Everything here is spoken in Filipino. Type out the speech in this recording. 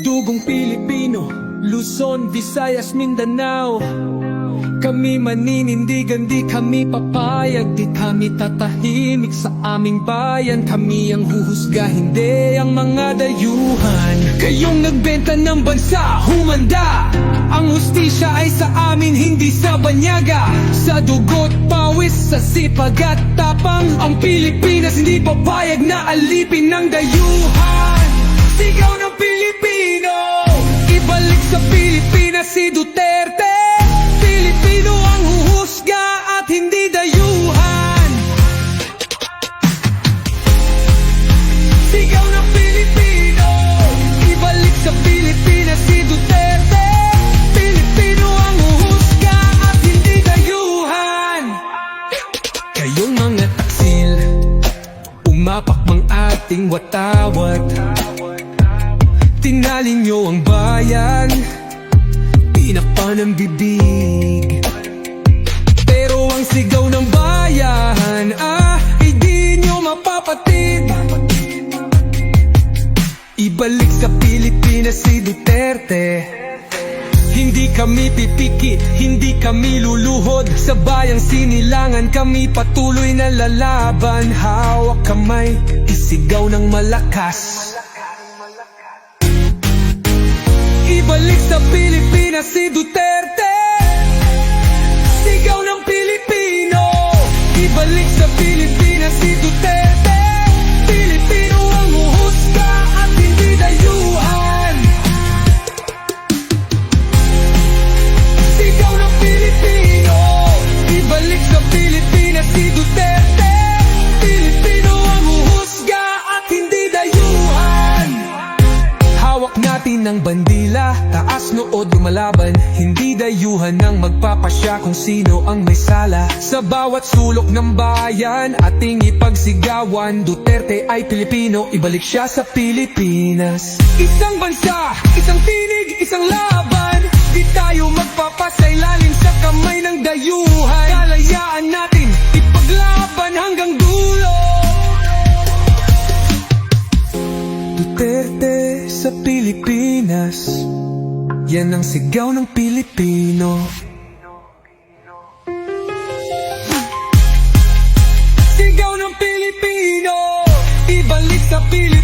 Dugong Pilipino, Luzon, Visayas, Mindanao. Kami maninindigan, di kami papayag Di kami tatahimik sa aming bayan. Kami ang huhusga, hindi ang mga dayuhan. Kayong nagbenta ng bansa, humanda. Ang hustisya ay sa amin, hindi sa banyaga. Sa dugot, pawis, sa sipag at tapang. Ang Pilipinas hindi papayag na alipin ng dayuhan. Sigaw ng Pilipino hindi dayuhan. Sigaw ng Pilipino Ibalik sa Pilipinas si Duterte. Pilipino ang huhusga at hindi dayuhan. Kayong mga taksil Umapak mang ating watawat. Tinali nyo ang bayan Tinakpan ang bibig sigaw ng bayan Ah, hindi nyo mapapatid. Ibalik sa Pilipinas si Duterte. Hindi kami pipikit, hindi kami luluhod. Sa bayang sinilangan kami patuloy na lalaban. Hawak kamay, isigaw ng malakas. Ibalik sa Pilipinas si Duterte Ibalik sa Pilipinas si Duterte natin ang bandila. Taas nood lumalaban. Hindi dayuhan ang magpapasya Kung sino ang may sala. Sa bawat sulok ng bayan Ating ipagsigawan. Duterte ay Pilipino Ibalik siya sa Pilipinas. Isang bansa, isang tinig, isang laban. Di tayo magpapasailalim sa kamay ng dayuhan Yan ang sigaw ng Pilipino. Sigaw ng Pilipino Ibalik sa Pilipinas